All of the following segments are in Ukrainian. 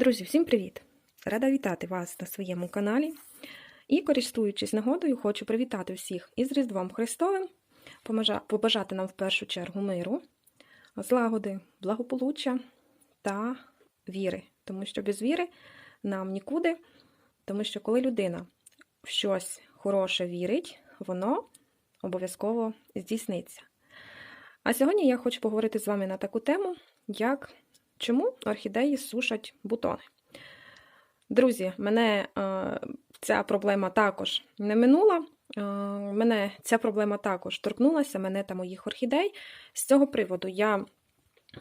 Друзі, всім привіт! Рада вітати вас на своєму каналі. І, користуючись нагодою, хочу привітати всіх із Різдвом Христовим, побажати нам в першу чергу миру, злагоди, благополуччя та віри. Тому що без віри нам нікуди, тому що коли людина в щось хороше вірить, воно обов'язково здійсниться. А сьогодні я хочу поговорити з вами на таку тему, як чому орхідеї сушать бутони. Друзі, мене е, ця проблема також не минула. Е, мене ця проблема також торкнулася, мене та моїх орхідей. З цього приводу я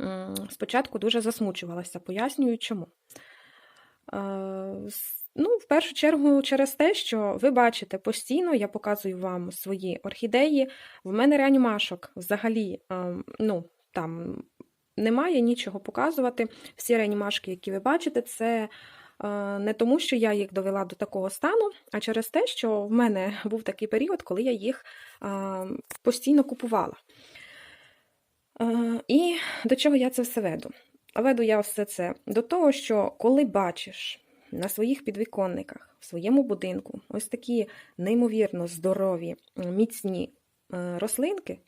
м, спочатку дуже засмучувалася, пояснюю чому. Е, ну, в першу чергу, через те, що ви бачите постійно, я показую вам свої орхідеї. В мене реанімашок взагалі, е, ну, там немає нічого показувати. Всі реанімашки, які ви бачите, це е, не тому, що я їх довела до такого стану, а через те, що в мене був такий період, коли я їх е, постійно купувала. Е, І до чого я це все веду? Веду я все це до того, що коли бачиш на своїх підвіконниках, в своєму будинку, ось такі неймовірно здорові, міцні рослинки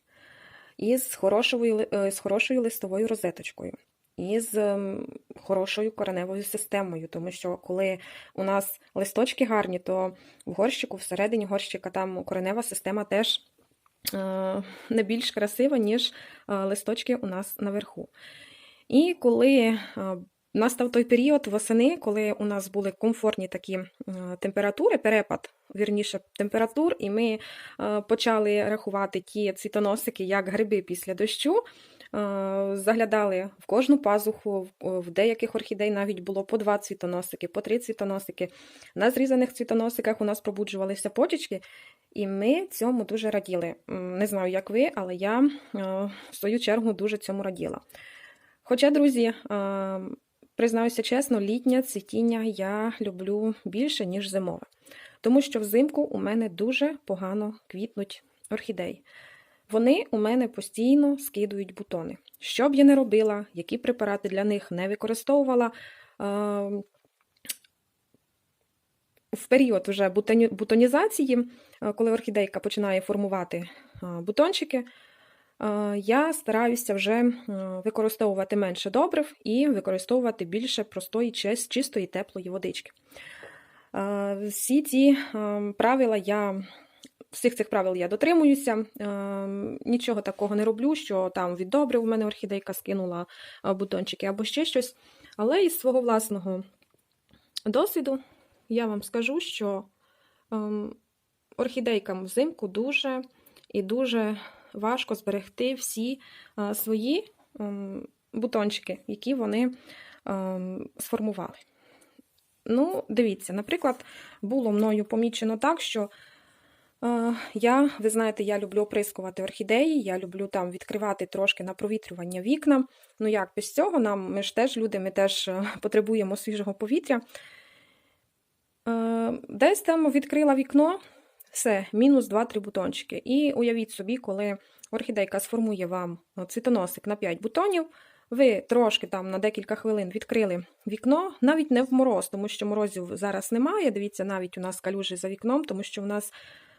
із хорошою, е, з хорошою листовою розеточкою, із ем, хорошою кореневою системою, тому що коли у нас листочки гарні, то в горщику, всередині горщика, там коренева система теж е, не більш красива, ніж е, листочки у нас наверху. І коли настав той період восени, коли у нас були комфортні такі е, температури, перепад, вірніше, температур, і ми е, почали рахувати ті цвітоносики як гриби після дощу. е, Заглядали в кожну пазуху, в- деяких орхідей навіть було по два цвітоносики, по три цвітоносики. На зрізаних цвітоносиках у нас пробуджувалися почечки, і ми цьому дуже раділи. Не знаю, як ви, але я в свою чергу дуже цьому раділа. Хоча, друзі, признаюся чесно, літнє цвітіння я люблю більше, ніж зимове. Тому що взимку у мене дуже погано квітнуть орхідеї. Вони у мене постійно скидують бутони. Що б я не робила, які препарати для них не використовувала. В період вже бутоні- бутонізації, коли орхідейка починає формувати бутончики, я стараюся вже е, використовувати менше добрив і використовувати більше простої, чистої, теплої водички. Е, Всі ці е, правила я. Всіх цих правил я дотримуюся, е, нічого такого не роблю, що там від добрив у мене орхідейка скинула е, бутончики або ще щось. Але із свого власного досвіду я вам скажу, що ем, орхідейкам взимку дуже і дуже важко зберегти всі е, свої ем, бутончики, які вони ем, сформували. Ну, дивіться, наприклад, було мною помічено так, що е, я, ви знаєте, я люблю оприскувати орхідеї, я люблю там відкривати трошки на провітрювання вікна. Ну як без цього нам, ми ж теж люди, ми теж е, потребуємо свіжого повітря. Десь там відкрила вікно, все, мінус 2-3 бутончики. І уявіть собі, коли орхідейка сформує вам е, цвітоносик на 5 бутонів, ви трошки там на декілька хвилин відкрили вікно, навіть не в мороз, тому що морозів зараз немає. Дивіться, навіть у нас калюжі за вікном, тому що у нас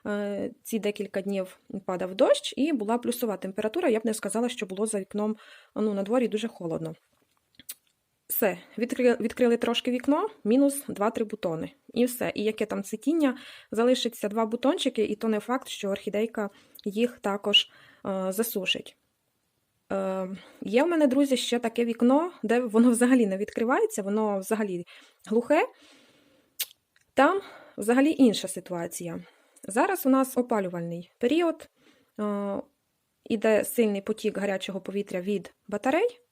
е, ці декілька днів падав дощ і була плюсова температура. Я б не сказала, що було за вікном ну, на дворі дуже холодно. Все, відкрили, відкрили трошки вікно, мінус 2-3 бутони. І все. І яке там цвітіння, залишиться два бутончики, і то не факт, що орхідейка їх також е, засушить. Е, є в мене, друзі, ще таке вікно, де воно взагалі не відкривається, воно взагалі глухе. Там взагалі інша ситуація. Зараз у нас опалювальний період, е, іде сильний потік гарячого повітря від батарей.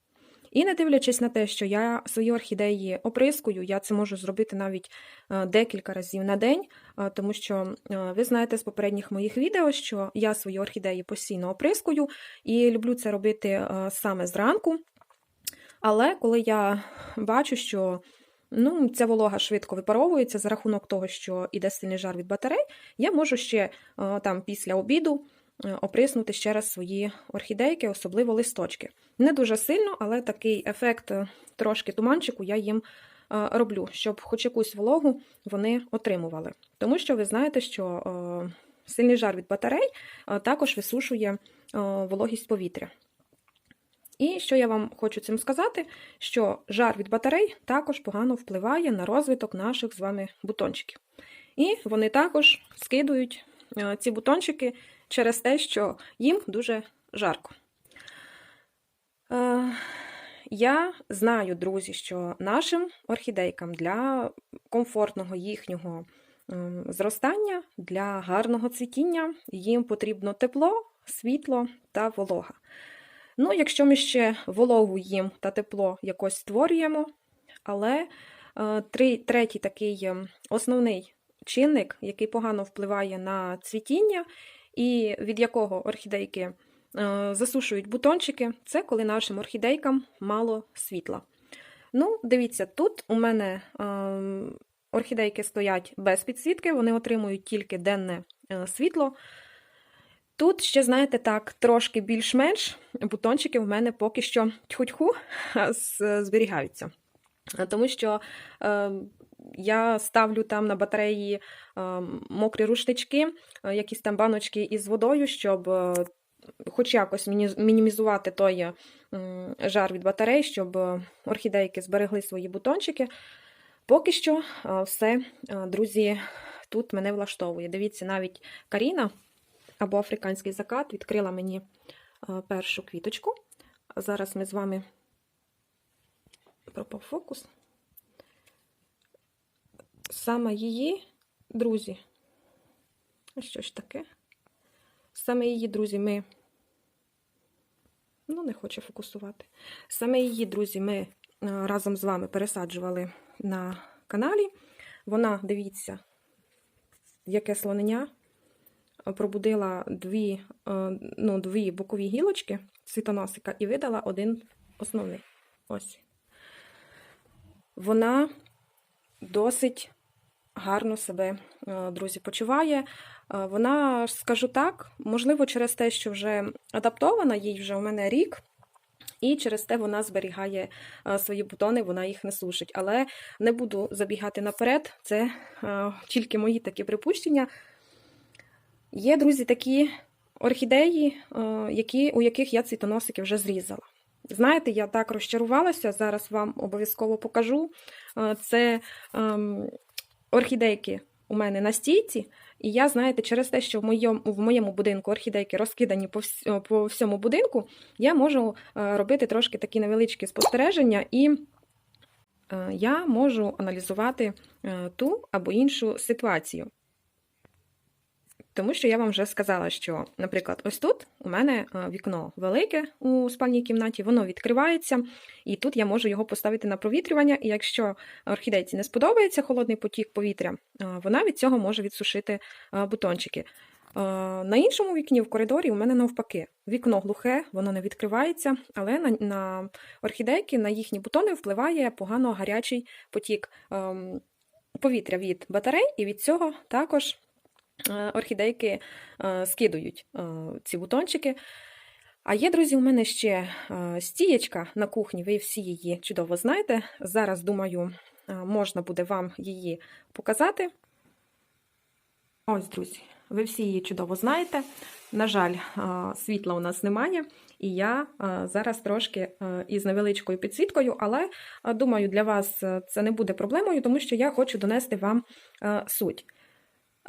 І не дивлячись на те, що я свої орхідеї оприскую, я це можу зробити навіть е, декілька разів на день, е, тому що е, ви знаєте з попередніх моїх відео, що я свої орхідеї постійно оприскую і люблю це робити саме зранку. Але коли я бачу, що ну, ця волога швидко випаровується за рахунок того, що іде сильний жар від батарей, я можу ще там після обіду оприснути ще раз свої орхідейки, особливо листочки. Не дуже сильно, але такий ефект е, трошки туманчику я їм роблю, щоб хоч якусь вологу вони отримували. Тому що ви знаєте, що е, сильний жар від батарей е, також висушує е, вологість повітря. І що я вам хочу цим сказати, що жар від батарей також погано впливає на розвиток наших з вами бутончиків. І вони також скидують е, ці бутончики через те, що їм дуже жарко. Е, Я знаю, друзі, що нашим орхідейкам для комфортного їхнього ем, зростання, для гарного цвітіння їм потрібно тепло, світло та волога. Ну, якщо ми ще вологу їм та тепло якось створюємо, але е, три, третій такий ем, основний чинник, який погано впливає на цвітіння, і від якого орхідейки е, засушують бутончики, це коли нашим орхідейкам мало світла. Ну, дивіться, тут у мене ем, орхідейки стоять без підсвітки, вони отримують тільки денне е, світло. Тут ще, знаєте, так, трошки більш-менш бутончики в мене поки що тьху-тьху зберігаються. Е, Тому що е, я ставлю там на батареї е, мокрі рушнички, е, якісь там баночки із водою, щоб е, хоч якось мінімізувати той жар від батарей, щоб орхідейки зберегли свої бутончики. Поки що все, друзі, тут мене влаштовує. Дивіться, навіть Каріна або африканський закат відкрила мені першу квіточку. Зараз ми з вами пропав фокус. Саме її, друзі, що ж таке? Саме її, друзі, ми. Ну, не хоче фокусувати. Саме її, друзі, ми е, разом з вами пересаджували на каналі. Вона, дивіться, яке слонення пробудила дві, е, ну, дві бокові гілочки світоносика і видала один основний. Ось. Вона досить гарно себе, е, друзі, почуває. Е, Вона, скажу так, можливо, через те, що вже адаптована, їй вже у мене рік. І через те вона зберігає е, свої бутони, вона їх не сушить. Але не буду забігати наперед, це тільки мої такі припущення. Є, друзі, такі орхідеї, які, у яких я цвітоносики вже зрізала. Знаєте, я так розчарувалася, зараз вам обов'язково покажу. Це ем, орхідейки у мене на стійці, і я, знаєте, через те, що в моєму, в моєму будинку орхідейки розкидані по, вс- по всьому будинку, я можу е, робити трошки такі невеличкі спостереження, і е, я можу аналізувати е, ту або іншу ситуацію. Тому що я вам вже сказала, що, наприклад, ось тут у мене е, вікно велике у спальній кімнаті, воно відкривається, і тут я можу його поставити на провітрювання. І якщо орхідейці не сподобається холодний потік повітря, е, вона від цього може відсушити е, бутончики. На іншому вікні в коридорі у мене навпаки. Вікно глухе, воно не відкривається, але на, на орхідейки, на їхні бутони впливає погано гарячий потік ем, повітря від батарей, і від цього також орхідейки е, скидують е, ці бутончики. А є, друзі, у мене ще е, стієчка на кухні, ви всі її чудово знаєте. Зараз, думаю, е, можна буде вам її показати. Ось, друзі, ви всі її чудово знаєте. На жаль, е, світла у нас немає, і я е, зараз трошки е, із невеличкою підсвіткою, але е, думаю, для вас е, це не буде проблемою, тому що я хочу донести вам е, суть.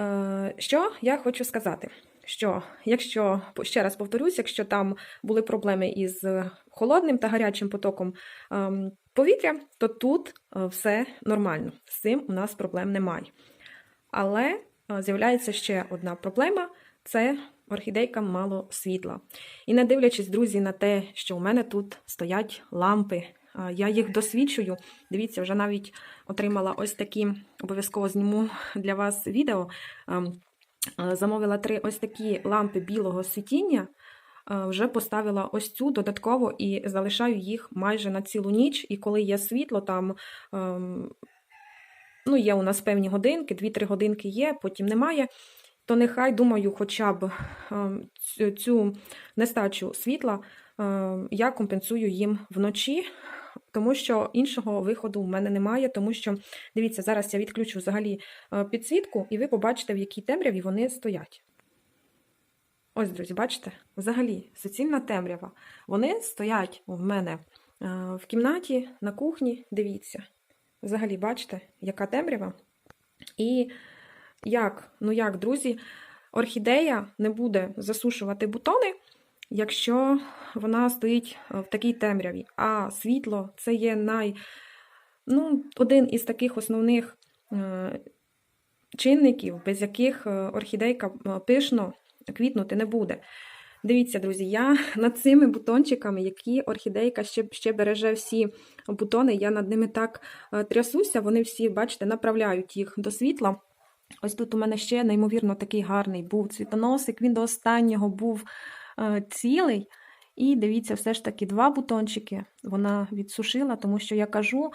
Е, Що я хочу сказати? Що якщо ще раз повторюсь, якщо там були проблеми із холодним та гарячим потоком ем, повітря, то тут е, все нормально. З цим у нас проблем немає. Але е, з'являється ще одна проблема це орхідейкам мало світла. І не дивлячись, друзі, на те, що у мене тут стоять лампи, я їх досвідчую. Дивіться, вже навіть отримала ось такі, обов'язково зніму для вас відео. Ем, е, Замовила три ось такі лампи білого світіння. Е, Вже поставила ось цю додатково і залишаю їх майже на цілу ніч. І коли є світло, там ем, ну, є у нас певні годинки, 2-3 годинки є, потім немає. То нехай, думаю, хоча б ем, цю- нестачу світла я компенсую їм вночі. Тому що іншого виходу в мене немає, тому що, дивіться, зараз я відключу взагалі е, підсвітку, і ви побачите, в якій темряві вони стоять. Ось, друзі, бачите? Взагалі, суцільна темрява. Вони стоять в мене е, в кімнаті, на кухні. Дивіться. Взагалі, бачите, яка темрява. І як, ну як, друзі, орхідея не буде засушувати бутони, якщо вона стоїть е, в такій темряві. А світло це є най, ну, один із таких основних е, чинників, без яких е, орхідейка пишно квітнути не буде. Дивіться, друзі, я над цими бутончиками, які орхідейка ще, ще береже всі бутони, я над ними так трясуся, вони всі, бачите, направляють їх до світла. Ось тут у мене ще неймовірно такий гарний був цвітоносик, він до останнього був цілий. І дивіться, все ж таки два бутончики вона відсушила, тому що я кажу,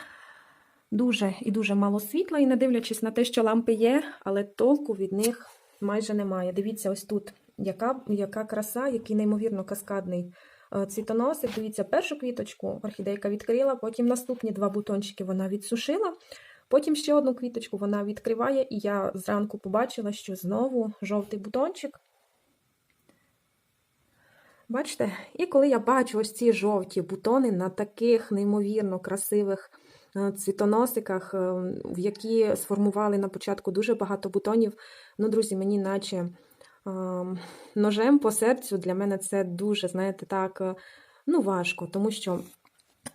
дуже і дуже мало світла, і не дивлячись на те, що лампи є, але толку від них майже немає. Дивіться, ось тут яка, яка краса, який неймовірно каскадний е, цвітоносик. Дивіться, першу квіточку орхідейка відкрила, потім наступні два бутончики вона відсушила. Потім ще одну квіточку вона відкриває, і я зранку побачила, що знову жовтий бутончик. Бачите? І коли я бачу ось ці жовті бутони на таких неймовірно красивих е, цвітоносиках, е, в які сформували на початку дуже багато бутонів, ну, друзі, мені наче е, ножем по серцю для мене це дуже, знаєте, так, ну, важко, тому що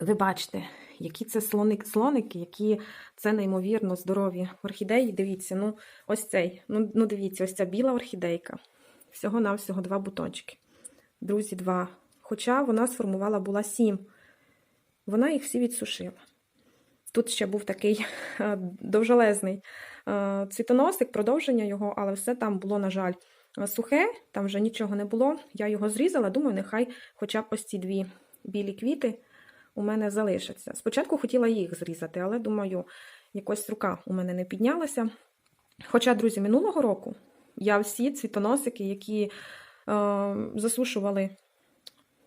ви бачите, які це слоник, слоники, які це неймовірно здорові орхідеї. Дивіться, ну, ось цей, ну, ну дивіться, ось ця біла орхідейка. Всього-навсього два бутончики. Друзі, два. Хоча вона сформувала була сім. Вона їх всі відсушила. Тут ще був такий довжелезний цвітоносик, продовження його, але все там було, на жаль, сухе, там вже нічого не було. Я його зрізала, думаю, нехай хоча б ось ці дві білі квіти у мене залишаться. Спочатку хотіла їх зрізати, але думаю, якось рука у мене не піднялася. Хоча, друзі, минулого року я всі цвітоносики, які засушували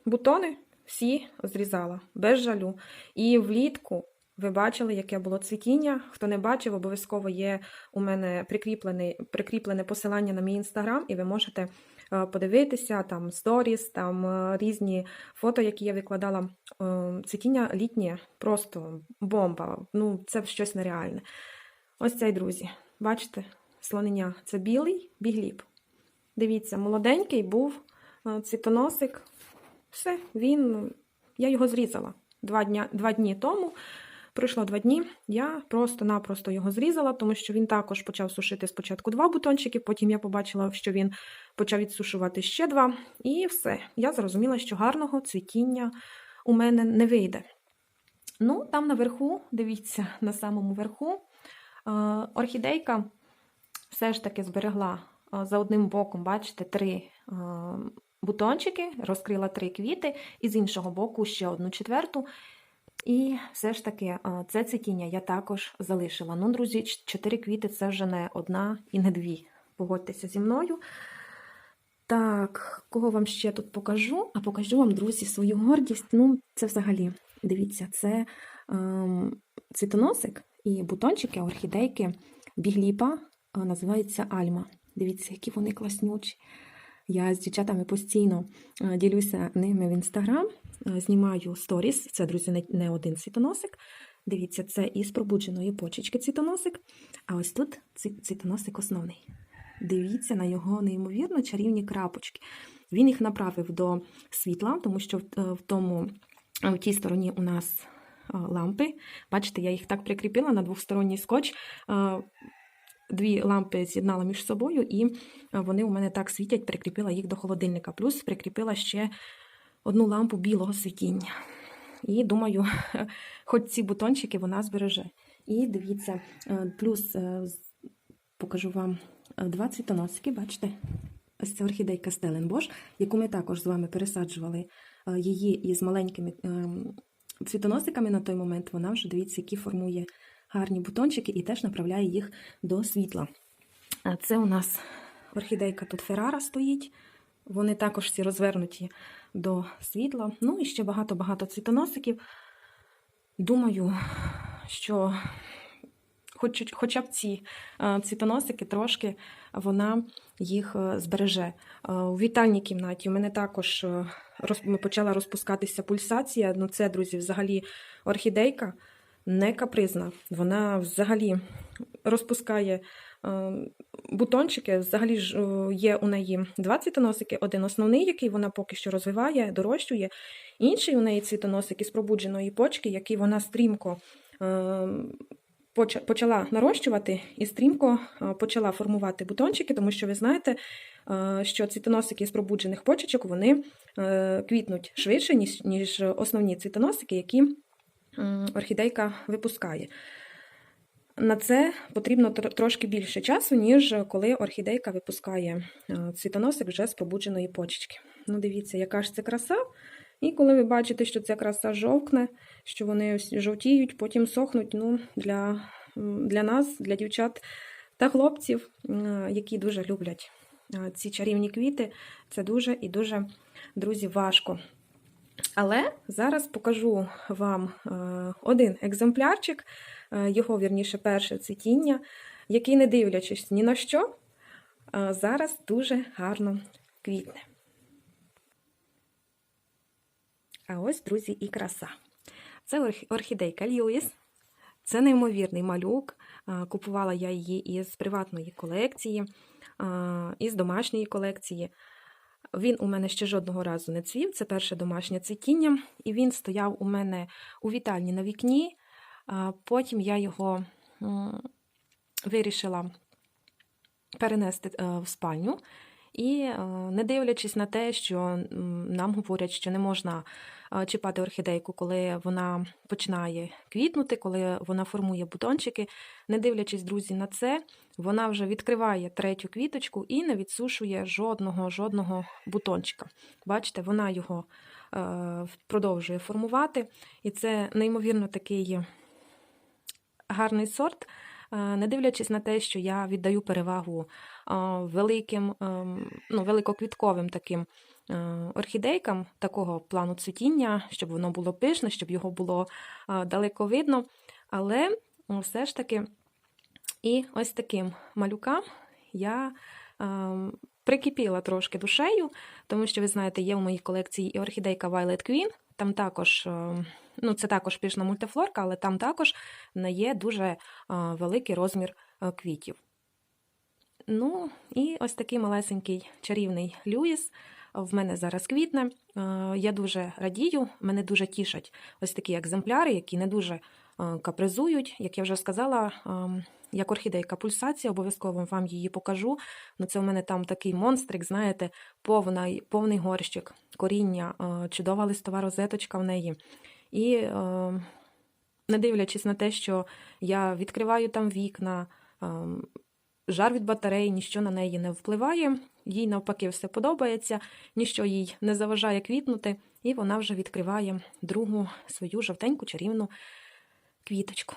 бутони, всі зрізала без жалю. І влітку ви бачили, яке було цвітіння. Хто не бачив, обов'язково є у мене прикріплене, прикріплене посилання на мій інстаграм, і ви можете е, подивитися там сторіс, там е, різні фото, які я викладала. Е, Цвітіння літнє, просто бомба. Ну, це щось нереальне. Ось цей, друзі, бачите, слонення це білий бігліб. Дивіться, молоденький був е, цвітоносик. Все, він, я його зрізала два, дня, два дні тому. Пройшло два дні, я просто-напросто його зрізала, тому що він також почав сушити спочатку два бутончики, потім я побачила, що він почав відсушувати ще два. І все. Я зрозуміла, що гарного цвітіння у мене не вийде. Ну, там наверху, дивіться, на самому верху, е, орхідейка все ж таки зберегла за одним боком, бачите, три е, бутончики, розкрила три квіти, і з іншого боку ще одну четверту. І все ж таки, е, це цвітіння я також залишила. Ну, друзі, чотири квіти це вже не одна і не дві. Погодьтеся зі мною. Так, кого вам ще тут покажу? А покажу вам, друзі, свою гордість. Ну, це взагалі, дивіться, це ем, цвітоносик і бутончики, орхідейки бігліпа е, називається Альма. Дивіться, які вони класнючі. Я з дівчатами постійно е, ділюся ними в інстаграм, е, знімаю сторіс. Це, друзі, не- один цвітоносик. Дивіться, це із пробудженої почечки цвітоносик. А ось тут цвітоносик основний. Дивіться на його неймовірно чарівні крапочки. Він їх направив до світла, тому що в, е, тому в тій стороні у нас лампи. Бачите, я їх так прикріпила на двосторонній скотч. Дві лампи з'єднала між собою, і е, вони у мене так світять, прикріпила їх до холодильника. Плюс прикріпила ще одну лампу білого світіння. І думаю, хоч ці бутончики вона збереже. І дивіться, е, плюс е, покажу вам два цвітоносики, бачите? Ось це орхідейка Стеленбош, яку ми також з вами пересаджували її із маленькими ем, цвітоносиками на той момент. Вона вже дивіться, які формує гарні бутончики і теж направляє їх до світла. Це у нас орхідейка тут Феррара стоїть. Вони також всі розвернуті до світла. Ну і ще багато-багато цвітоносиків. думаю, що хоч, хоча б ці е, цвітоносики трошки вона їх е, збереже. Е, У вітальній кімнаті у мене також е, почала розпускатися пульсація. Ну, це, друзі, взагалі орхідейка не капризна. Вона взагалі розпускає е, бутончики. Взагалі ж е, є у неї два цвітоносики: один основний, який вона поки що розвиває, дорощує. Інший у неї цвітоносик із пробудженої почки, який вона стрімко е, почала нарощувати і стрімко почала формувати бутончики, тому що ви знаєте, що цвітоносики з пробуджених почечок вони квітнуть швидше, ніж, основні цвітоносики, які орхідейка випускає. На це потрібно трошки більше часу, ніж коли орхідейка випускає е, цвітоносик вже з пробудженої почечки. Ну, дивіться, яка ж це краса. І коли ви бачите, що ця краса жовкне, що вони жовтіють, потім сохнуть, ну, для, для нас, для дівчат та хлопців, які дуже люблять е, ці чарівні квіти, це дуже і дуже, друзі, важко. Але зараз покажу вам е, один екземплярчик, е, його, вірніше, перше цвітіння, який, не дивлячись ні на що, е, зараз дуже гарно квітне. А ось, друзі, і краса. Це орхідейка Льюіс. Це неймовірний малюк. Купувала я її із приватної колекції, із домашньої колекції. Він у мене ще жодного разу не цвів, це перше домашнє цвітіння, і він стояв у мене у вітальні на вікні. Потім я його вирішила перенести е, в спальню. І е, не дивлячись на те, що нам говорять, що не можна е, чіпати орхідейку, коли вона починає квітнути, коли вона формує бутончики, не дивлячись, друзі, на це, вона вже відкриває третю квіточку і не відсушує жодного жодного бутончика. Бачите, вона його е, продовжує формувати, і це неймовірно такий гарний сорт. Не дивлячись на те, що я віддаю перевагу великим, ем, ну, великоквітковим таким е, орхідейкам такого плану цвітіння, щоб воно було пишне, щоб його було далеко видно. Але все ж таки і ось таким малюкам я ем, прикипіла трошки душею, тому що, ви знаєте, є в моїй колекції і орхідейка Violet Queen, там також, ем, ну, це також пишна мультифлорка, але там також не є дуже е, великий розмір е, квітів. Ну, і ось такий малесенький чарівний Люїс в мене зараз квітне. Е, Я дуже радію, мене дуже тішать ось такі екземпляри, які не дуже е, капризують. Як я вже сказала, ем, як орхідейка пульсація, обов'язково вам її покажу. Ну, це у мене там такий монстрик, знаєте, повний, повний горщик, коріння, е, чудова листова розеточка в неї. І е, не дивлячись на те, що я відкриваю там вікна, ем, жар від батареї, ніщо на неї не впливає, їй навпаки все подобається, ніщо їй не заважає квітнути, і вона вже відкриває другу свою жовтеньку чарівну квіточку.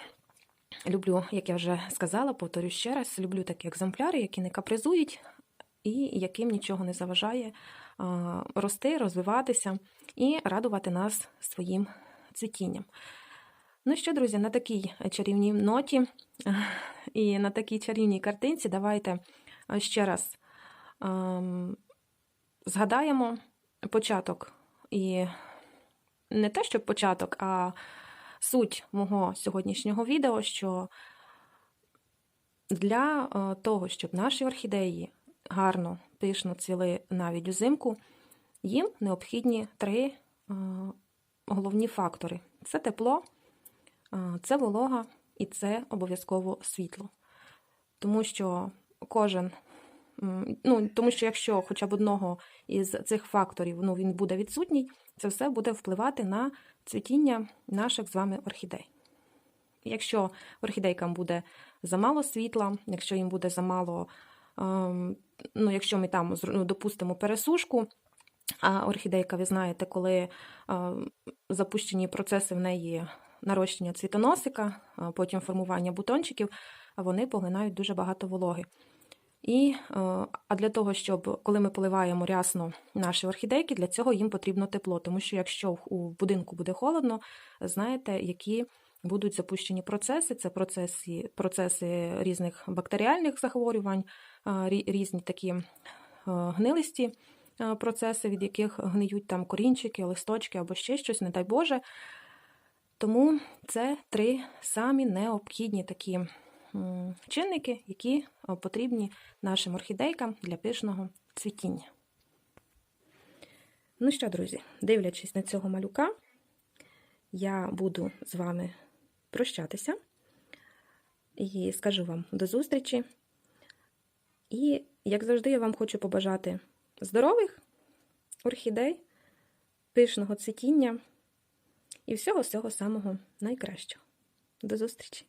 Люблю, як я вже сказала, повторю ще раз, люблю такі екземпляри, які не капризують і яким нічого не заважає рости, розвиватися і радувати нас своїм цвітінням. Ну що, друзі, на такій чарівній ноті і на такій чарівній картинці давайте ще раз ем, згадаємо початок. І не те, щоб початок, а суть мого сьогоднішнього відео, що для е, того, щоб наші орхідеї гарно, пишно цвіли навіть узимку, їм необхідні три е, головні фактори: це тепло, е, це волога і це обов'язково світло. Тому що кожен, ну, тому що якщо хоча б одного із цих факторів ну, він буде відсутній, це все буде впливати на цвітіння наших з вами орхідей. Якщо орхідейкам буде замало світла, якщо їм буде замало, ем, ну, якщо ми там ну, допустимо пересушку, а орхідейка, ви знаєте, коли ем, запущені процеси в неї нарощення цвітоносика, потім формування бутончиків, вони поглинають дуже багато вологи. І, е, а для того, щоб коли ми поливаємо рясно наші орхідейки, для цього їм потрібно тепло. Тому що якщо у будинку буде холодно, знаєте, які будуть запущені процеси. Це процеси, процеси різних бактеріальних захворювань, е, різні такі е, гнилисті е, процеси, від яких гниють там корінчики, листочки або ще щось, не дай Боже. Тому це три самі необхідні такі чинники, які е, потрібні нашим орхідейкам для пишного цвітіння. Ну що, друзі, дивлячись на цього малюка, я буду з вами прощатися і скажу вам до зустрічі. І, як завжди, я вам хочу побажати здорових орхідей, пишного цвітіння і всього всього самого найкращого. До зустрічі!